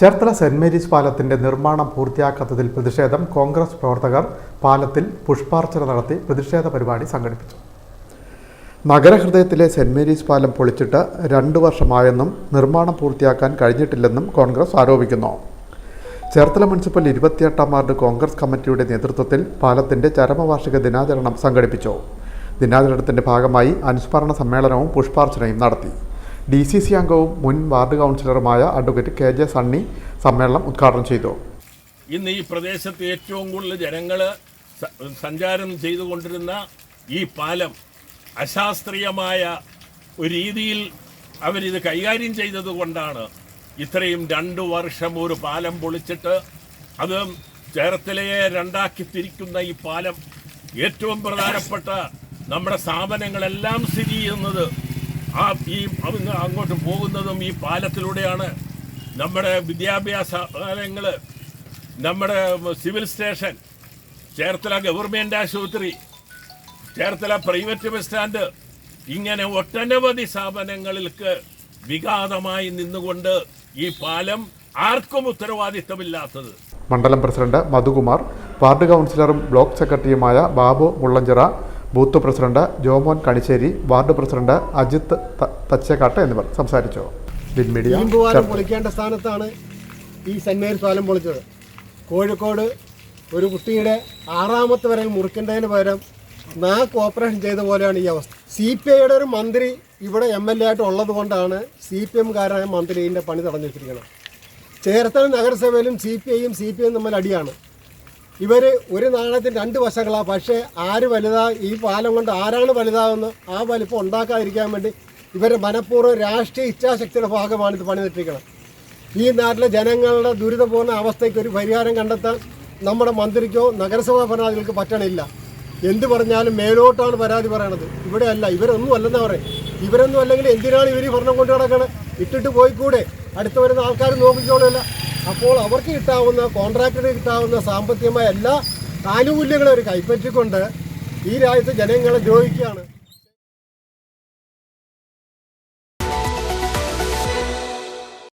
Cherthala saint Mary's പാലത്തിന്റെ നിർമ്മാണം പൂർത്തിയാക്കാത്തതിൽ പ്രതിഷേധം കോൺഗ്രസ് പ്രവർത്തകർ പാലത്തിൽ പുഷ്പാർച്ചന നടത്തി പ്രതിഷേധ പരിപാടി സംഘടിപ്പിച്ചു. നഗരഹൃദയത്തിലെ സെന്റ് മേരീസ് പാലം പൊളിച്ചിട്ട് രണ്ടു വർഷമായെന്നും നിർമ്മാണം പൂർത്തിയാക്കാൻ കഴിഞ്ഞിട്ടില്ലെന്നും കോൺഗ്രസ് ആരോപിക്കുന്നു. ചേർത്തല മുനിസിപ്പൽ ഇരുപത്തിയെട്ടാം വാർഡ് കോൺഗ്രസ് കമ്മിറ്റിയുടെ നേതൃത്വത്തിൽ പാലത്തിന്റെ ചരമവാർഷിക ദിനാചരണം സംഘടിപ്പിച്ചു. ദിനാചരണത്തിന്റെ ഭാഗമായി അനുസ്മരണ സമ്മേളനവും പുഷ്പാർച്ചനയും നടത്തി. ഡി സി സി അംഗവും മുൻ വാർഡ് കൗൺസിലറുമായ അഡ്വക്കേറ്റ് കെ ജെ സണ്ണി സമ്മേളനം ഉദ്ഘാടനം ചെയ്തു. ഇന്ന് ഈ പ്രദേശത്ത് ഏറ്റവും കൂടുതൽ ജനങ്ങൾ സഞ്ചാരം ചെയ്തുകൊണ്ടിരുന്ന ഈ പാലം അശാസ്ത്രീയമായ ഒരു രീതിയിൽ അവരിത് കൈകാര്യം ചെയ്തത് കൊണ്ടാണ് ഇത്രയും രണ്ട് വർഷം ഒരു പാലം പൊളിച്ചിട്ട് അത് ചേർത്തലയെ രണ്ടാക്കി തിരിക്കുന്ന ഈ പാലം ഏറ്റവും പ്രധാനപ്പെട്ട നമ്മുടെ സ്ഥാപനങ്ങളെല്ലാം സ്ഥിതി ചെയ്യുന്നത് ആ ഈ അങ്ങോട്ട് പോകുന്നതും ഈ പാലത്തിലൂടെയാണ് നമ്മുടെ വിദ്യാഭ്യാസ സ്ഥാപനങ്ങൾ നമ്മുടെ സിവിൽ സ്റ്റേഷൻ ചേർത്തല ഗവൺമെന്റ് ആശുപത്രി ചേർത്തല പ്രൈവറ്റ് ബസ് സ്റ്റാൻഡ് ഇങ്ങനെ ഒട്ടനവധി സ്ഥാപനങ്ങൾക്ക് വിഘാതമായി നിന്നുകൊണ്ട് ഈ പാലം ആർക്കും ഉത്തരവാദിത്തമില്ലാത്തത്. മണ്ഡലം പ്രസിഡന്റ് മധുകുമാർ വാർഡ് കൗൺസിലറും ബ്ലോക്ക് സെക്രട്ടറിയുമായ Babu Mullanchira booth president Jomon Kanisseri ward president Ajith Thachekkatt എന്നിവർ സംസാരിച്ചു. പൊളിക്കേണ്ട സ്ഥാനത്താണ് ഈ സെന്റ് സ്വാലം പാലം പൊളിച്ചത്. കോഴിക്കോട് ഒരു കുട്ടിയുടെ ആറാമത്തെ വരെ മുറിക്കേണ്ടതിന് പകരം നാ ഓപ്പറേഷൻ ചെയ്ത പോലെയാണ് ഈ അവസ്ഥ. സി പി ഐയുടെ ഒരു മന്ത്രി ഇവിടെ എം എൽ എ ആയിട്ട് ഉള്ളത് കൊണ്ടാണ് സി പി എംകാരനായ മന്ത്രി ഇതിന്റെ പണി തടഞ്ഞു വെച്ചിരിക്കുന്നത് ചേർത്തല നഗരസഭയിലും സി പി ഐയും സി പി ഐയും തമ്മിൽ അടിയാണ്. ഇവർ ഒരു നാണയത്തിന് രണ്ട് വശങ്ങളാണ് പക്ഷേ ആര് വലുതാ ഈ പാലം കൊണ്ട് ആരാണ് വലുതാകുന്നത് ആ വലിപ്പം ഉണ്ടാക്കാതിരിക്കാൻ വേണ്ടി ഇവരെ മനഃപൂർവം രാഷ്ട്രീയ ഇച്ഛാശക്തിയുടെ ഭാഗമാണ് ഇത് പണിതിട്ടിരിക്കുന്നത്. ഈ നാട്ടിലെ ജനങ്ങളുടെ ദുരിതപൂർണ അവസ്ഥയ്ക്ക് ഒരു പരിഹാരം കണ്ടെത്താൻ നമ്മുടെ മന്ത്രിക്കോ നഗരസഭാ ഭരണാധികൾക്ക് പറ്റണില്ല. എന്ത് പറഞ്ഞാലും മേലോട്ടാണ് പരാതി പറയണത്. ഇവിടെ അല്ല ഇവരൊന്നും അല്ലെന്നാ പറയും ഇവരൊന്നും അല്ലെങ്കിൽ എന്തിനാണ് ഇവർ ഈ ഭരണം കൊണ്ടു നടക്കണത്? ഇട്ടിട്ട് പോയിക്കൂടെ? അടുത്ത് വരുന്ന ആൾക്കാർ നോക്കിക്കോളില്ല അപ്പോൾ അവർക്ക് കിട്ടാവുന്ന കോൺട്രാക്ടറിന് കിട്ടാവുന്ന സാമ്പത്തികമായ എല്ലാ ആനുകൂല്യങ്ങളും അവർ കൈപ്പറ്റിക്കൊണ്ട് ഈ രാജ്യത്തെ ജനങ്ങളെ ദ്രോഹിക്കുകയാണ്.